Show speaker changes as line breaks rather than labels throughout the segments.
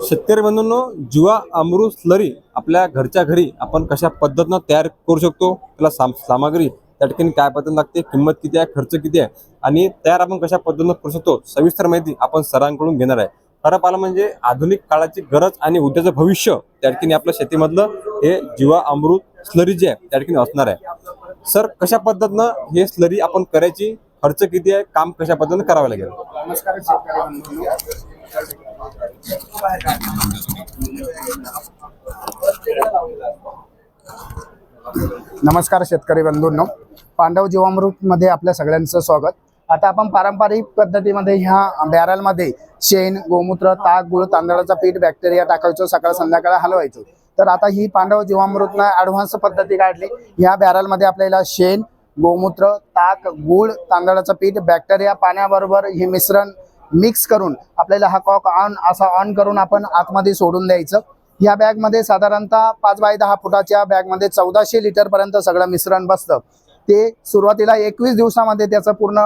शेतकरी बंधूंनो जुवा अमृत स्लरी आपल्या घरच्या घरी आपण कशा पद्धतीनं तयार करू शकतो? त्याला साम सामग्री त्या ठिकाणी काय पद्धत लागते? किंमत किती आहे? खर्च किती आहे? आणि तयार आपण कशा पद्धतीनं करू शकतो? सविस्तर माहिती आपण सरांकडून घेणार आहे. खरं पाहिलं म्हणजे आधुनिक काळाची गरज आणि उद्याचं भविष्य त्या ठिकाणी आपल्या शेतीमधलं हे जीवा अमृत स्लरी जे आहे त्या ठिकाणी असणार आहे. सर कशा पद्धतीनं हे स्लरी आपण करायची? खर्च किती आहे? काम कशा पद्धतीनं करावं लागेल?
नमस्कार शेतकरी बंधूंनो. पांडव जीवामृतमध्ये आपल्या सगळ्यांचं स्वागत. आता आपण पारंपरिक पद्धतीमध्ये ह्या बॅरलमध्ये शेण गोमूत्र ताक गुळ तांदळाचा पीठ बॅक्टेरिया टाकायचो सकाळ संध्याकाळ हलवायचो. तर आता ही पांडव जीवामृतनं ॲडव्हान्स पद्धती काढली. ह्या बॅरलमध्ये आपल्याला शेण गोमूत्र ताक गुळ तांदळाचं पीठ बॅक्टेरिया पाण्याबरोबर हे मिश्रण मिक्स करून आपल्याला हा कॉक ऑन असा ऑन करून आपण आतमध्ये सोडून द्यायचं. या बॅगमध्ये साधारणतः पाच बाय दहा फुटाच्या बॅगमध्ये चौदाशे लिटरपर्यंत सगळं मिश्रण बसतं. ते सुरुवातीला एकवीस दिवसामध्ये त्याचं पूर्ण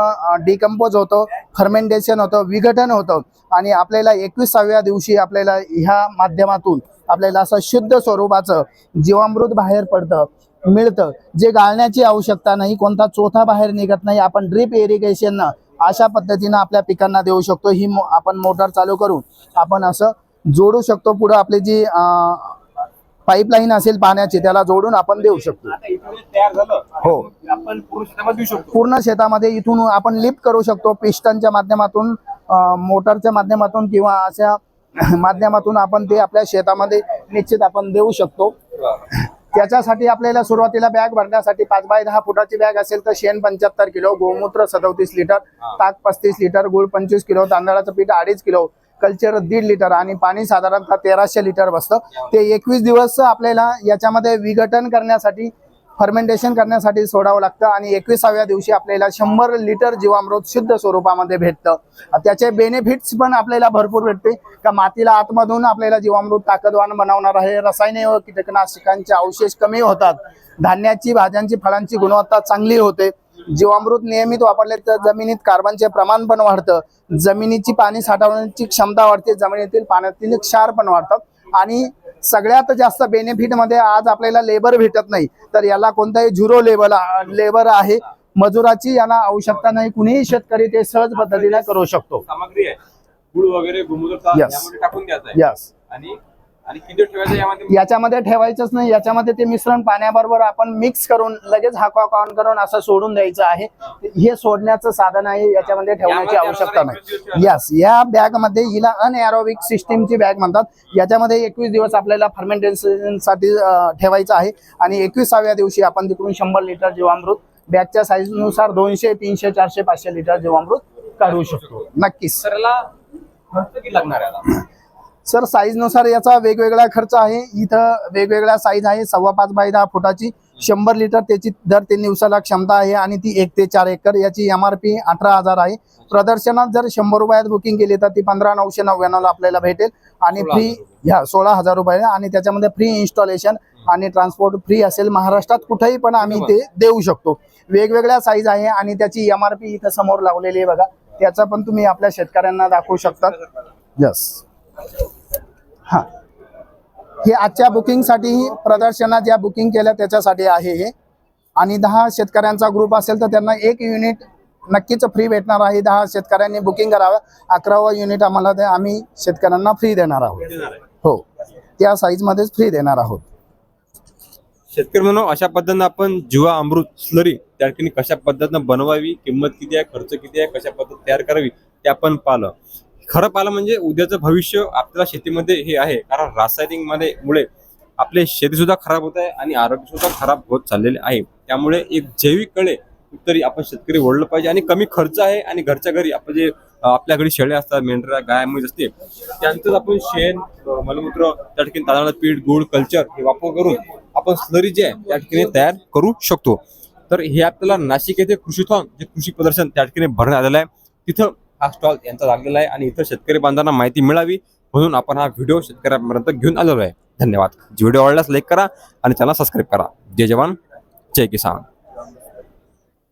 डिकम्पोज होतं फर्मेंटेशन होतं विघटन होतं आणि आपल्याला एकविसाव्या दिवशी आपल्याला ह्या माध्यमातून आपल्याला असं शुद्ध स्वरूपाचं जीवामृत बाहेर पडतं मिळतं. जे गाळण्याची आवश्यकता नाही कोणता चोथा बाहेर निघत नाही आपण ड्रीप इरिगेशननं अशा पद्धतीनं आपल्या पिकांना देऊ शकतो. ही मो आपण मोटर चालू करून आपण असं जोडू शकतो. पुढं आपली जी पाईपलाईन असेल पाण्याची त्याला जोडून आपण देऊ शकतो. हो.
आपण पूर्ण शेतामध्ये
इथून आपण लिफ्ट करू शकतो. पिस्टनच्या माध्यमातून मोटरच्या माध्यमातून किंवा अशा माध्यमातून आपण ते आपल्या शेतामध्ये निश्चित आपण देऊ शकतो. त्याच्यासाठी आपल्याला सुरुवातीला बॅग भरण्यासाठी पाच बाय दहा फुटाची बॅग असेल तर शेण पंच्याहत्तर किलो गोमूत्र सदोतीस लिटर ताक पस्तीस लिटर गुळ पंचवीस किलो तांदळाचं पीठ अडीच किलो कल्चर दीड लिटर आणि पाणी साधारणतः तेराशे लिटर बसतं. ते एकवीस दिवस आपल्याला याच्यामध्ये विघटन करण्यासाठी फर्मेंटेशन करण्यासाठी सोडावं लागतं आणि एकविसाव्या दिवशी आपल्याला शंभर लिटर जीवामृत शुद्ध स्वरूपामध्ये भेटतं. त्याचे बेनिफिट्स पण आपल्याला भरपूर भेटते का मातीला आतमधून आपल्याला जीवामृत ताकदवान बनवणार आहे. रसायने व कीटकनाशकांचे अवशेष कमी होतात. धान्याची भाज्यांची फळांची गुणवत्ता चांगली होते. जीवामृत नियमित वापरले तर जमिनीत कार्बनचे प्रमाण पण वाढतं. जमिनीची पाणी साठवण्याची क्षमता वाढते. जमिनीतील पाण्यातील क्षार पण वाढतं. आणि सगळ्यात जास्त बेनिफिटमध्ये आज आपल्याला लेबर भेटत नाही. तर याला कोणताही झुरो लेबर लेबर आहे. मजुराची याला आवश्यकता नाही. कुणीही शेतकरी ते सहज पद्धतीने करू शकतो.
सामग्री आहे. गुळ वगैरे टाकून द्यायचं आणि
याच्यामध्ये ठेवायचंच नाही. याच्यामध्ये ते मिश्रण पाण्याबरोबर आपण मिक्स करून लगेच हा कॉक ऑन करून असं सोडून द्यायचं आहे. हे सोडण्याचं साधन आहे. याच्यामध्ये ठेवण्याची आवश्यकता नाही.
21 दिवस
यस या बॅगमध्ये हिला अनएरोबिक सिस्टीमची बॅग म्हणतात. याच्यामध्ये एकवीस दिवस आपल्याला फर्मेंटेशनसाठी ठेवायचं आहे. आणि एकविसाव्या दिवशी आपण तिकडून शंभर लिटर जीवामृत बॅगच्या साईजनुसार दोनशे तीनशे चारशे पाचशे लिटर जीवामृत काढू शकतो. नक्कीच.
लागणार?
सर साईजनुसार याचा वेगवेगळा खर्च आहे. इथं वेगवेगळ्या साईज आहे. सव्वा पाच बाय दहा फुटाची शंभर लिटर त्याची दर तीन दिवसाला क्षमता आहे आणि ती एक ते चार एकर. याची एम आर पी अठरा हजार आहे. प्रदर्शनात जर शंभर रुपयात बुकिंग केली तर ती पंधरा नऊशे नव्याण्णवला आपल्याला भेटेल. आणि फ्री ह्या सोळा हजार रुपये आणि त्याच्यामध्ये फ्री इन्स्टॉलेशन आणि ट्रान्सपोर्ट फ्री असेल. महाराष्ट्रात कुठेही पण आम्ही ते देऊ शकतो. वेगवेगळ्या साईज आहे आणि त्याची एम आर पी इथं समोर लावलेली आहे बघा. त्याचा पण तुम्ही आपल्या शेतकऱ्यांना दाखवू शकतात यस हे आजच्या बुकिंगसाठी प्रदर्शनात ज्या बुकिंग केल्या त्याच्यासाठी आहे हे. आणि दहा शेतकऱ्यांचा ग्रुप असेल तर त्यांना एक युनिट नक्कीच फ्री भेटणार आहे. दहा शेतकऱ्यांनी बुकिंग करावं. अकरावं युनिट आम्हाला ते आम्ही शेतकऱ्यांना फ्री देणार आहोत. हो. त्या साईजमध्येच फ्री देणार आहोत.
शेतकरी म्हणून अशा पद्धतीनं आपण जीवा अमृत स्लरी त्या ठिकाणी कशा पद्धतीनं बनवावी किंमत किती आहे खर्च किती आहे कशा पद्धत तयार करावी ते आपण पाहिलं. खरं पाहिलं म्हणजे उद्याचं भविष्य आपल्याला शेतीमध्ये हे आहे. कारण रासायनिकमध्ये मुळे आपले शेती सुद्धा खराब होत आहे आणि आरोग्य सुद्धा खराब होत चाललेले आहे. त्यामुळे एक जैविक कळे तरी आपण शेतकरी ओढलं पाहिजे आणि कमी खर्च आहे आणि घरच्या घरी आपण जे आपल्या घरी शेळे असतात मेंढरा गाय म्हैस असते त्यांचंच आपण शेण मलमूत्र त्या ठिकाणी तांदळाचं पीठ गुळ कल्चर हे वापर करून आपण स्लरी जे आहे त्या ठिकाणी तयार करू शकतो. तर हे आपल्याला नाशिक येथे कृषीथॉन जे कृषी प्रदर्शन त्या ठिकाणी भरण्यात आलेलं आहे तिथं हा स्टॉल यांचा लागलेला आहे आणि इथं शेतकरी बांधवांना माहिती मिळावी म्हणून आपण हा व्हिडिओ शेतकऱ्यांपर्यंत घेऊन आलेलो आहे. धन्यवाद. व्हिडिओ आवडल्यास लाईक करा आणि चॅनल सबस्क्राईब करा. जय जवान. जय किसान.